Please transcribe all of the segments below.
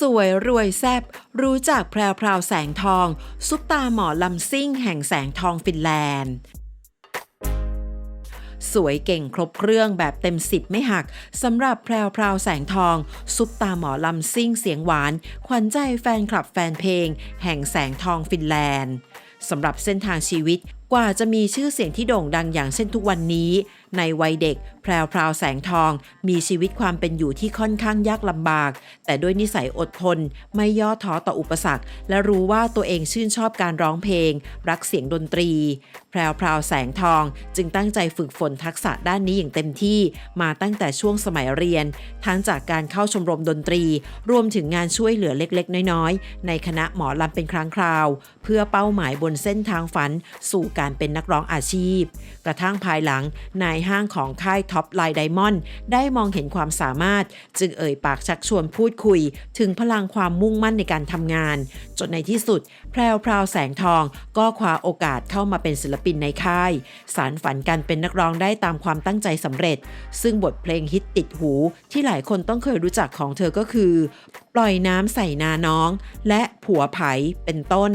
สวยรวยแซบรู้จักแพรวพราวแสงทอง ซุปตาหมอลำซิ่งแห่งแสงทองฟินแลนด์ สวยเก่งครบเครื่องแบบเต็มสิบไม่หักสำหรับแพรวพราวแสงทอง ซุปตาหมอลำซิ่งเสียงหวาน ขวัญใจแฟนคลับแฟนเพลง แห่งแสงทองฟินแลนด์สำหรับเส้นทางชีวิตกว่าจะมีชื่อเสียงที่โด่งดังอย่างเช่นทุกวันนี้ในวัยเด็ก แพรวพราวแสงทอง มีชีวิตความเป็นอยู่ที่ค่อนข้างยากลำบาก แต่ด้วยนิสัยอดทน ไม่ย่อท้อต่ออุปสรรค และรู้ว่าตัวเองชื่นชอบการร้องเพลง รักเสียงดนตรี แพรวพราวแสงทอง จึงตั้งใจฝึกฝนทักษะด้านนี้อย่างเต็มที่ มาตั้งแต่ช่วงสมัยเรียน ทั้งจากการเข้าชมรมดนตรี รวมถึงงานช่วยเหลือเล็กๆ น้อยๆ ในคณะหมอลำเป็นครั้งคราว เพื่อเป้าหมายบนเส้นทางฝัน สู่การเป็นนักร้องอาชีพ กระทั่งภายหลังนายห้างของค่ายท็อปไลน์ไดมอนด์ได้มองเห็นความสามารถ จึงเอ่ยปากชักชวนพูดคุย ถึงพลังความมุ่งมั่นในการทำงาน จนในที่สุด แพรวพราวแสงทอง ก็คว้าโอกาสเข้ามาเป็นศิลปินในค่าย สารฝันการเป็นนักร้องได้ตามความตั้งใจสำเร็จ ซึ่งบทเพลงฮิตติดหูที่หลายคนต้องเคยรู้จักของเธอก็คือ ปล่อยน้ำใส่นาน้อง และผัวไผเป็นต้น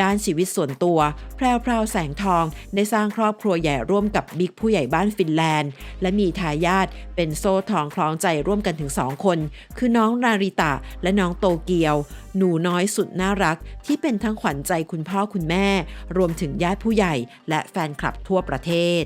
ด้านชีวิตส่วนตัว แพรวพราวแสงทองได้สร้างครอบครัวใหญ่ร่วมกับบิ๊กผู้ใหญ่บ้านฟินแลนด์ และมีทายาทเป็นโซ่ทองคล้องใจร่วมกันถึง2คน คือน้องนาริตะและน้องโตเกียว หนูน้อยสุดน่ารัก ที่เป็นทั้งขวัญใจคุณพ่อคุณแม่ รวมถึงญาติผู้ใหญ่ และแฟนคลับทั่วประเทศ